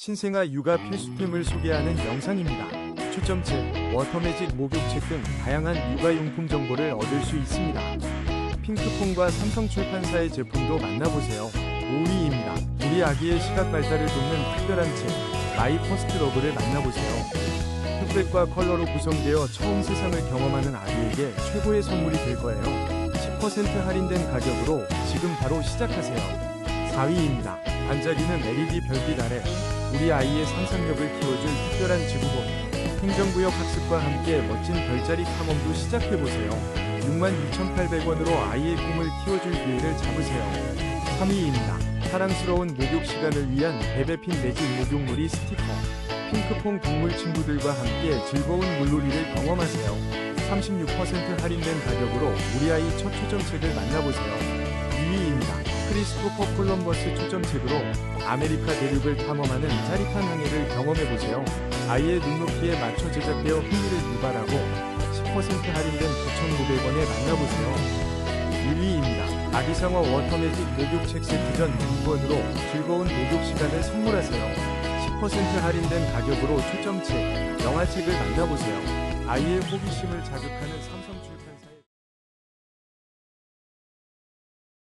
신생아 육아 필수템을 소개하는 영상입니다. 초점책, 워터매직 목욕책 등 다양한 육아용품 정보를 얻을 수 있습니다. 핑크퐁과 삼성출판사의 제품도 만나보세요. 5위입니다. 우리 아기의 시각 발달을 돕는 특별한 책, 마이 퍼스트 러브를 만나보세요. 흑백과 컬러로 구성되어 처음 세상을 경험하는 아기에게 최고의 선물이 될 거예요. 10% 할인된 가격으로 지금 바로 시작하세요. 4위입니다. 반짝이는 LED 별빛 아래 우리 아이의 상상력을 키워줄 특별한 지구본 행정구역 학습과 함께 멋진 별자리 탐험도 시작해보세요. 62,800원으로 아이의 꿈을 키워줄 기회를 잡으세요. 3위입니다. 사랑스러운 목욕 시간을 위한 베베핀 매직 목욕놀이 스티커 핑크퐁 동물 친구들과 함께 즐거운 물놀이를 경험하세요. 36% 할인된 가격으로 우리 아이 첫 초점책을 만나보세요. 2위입니다. 크리스토퍼 콜럼버스 초점책으로 아메리카 대륙을 탐험하는 짜릿한 항해를 경험해보세요. 아이의 눈높이에 맞춰 제작되어 흥미를 유발하고 10% 할인된 9,500원에 만나보세요. 1위입니다. 아기상어 워터매직 목욕책 세트 전 2권으로 즐거운 목욕 시간을 선물하세요. 10% 할인된 가격으로 초점책, 영화책을 만나보세요. 아이의 호기심을 자극하는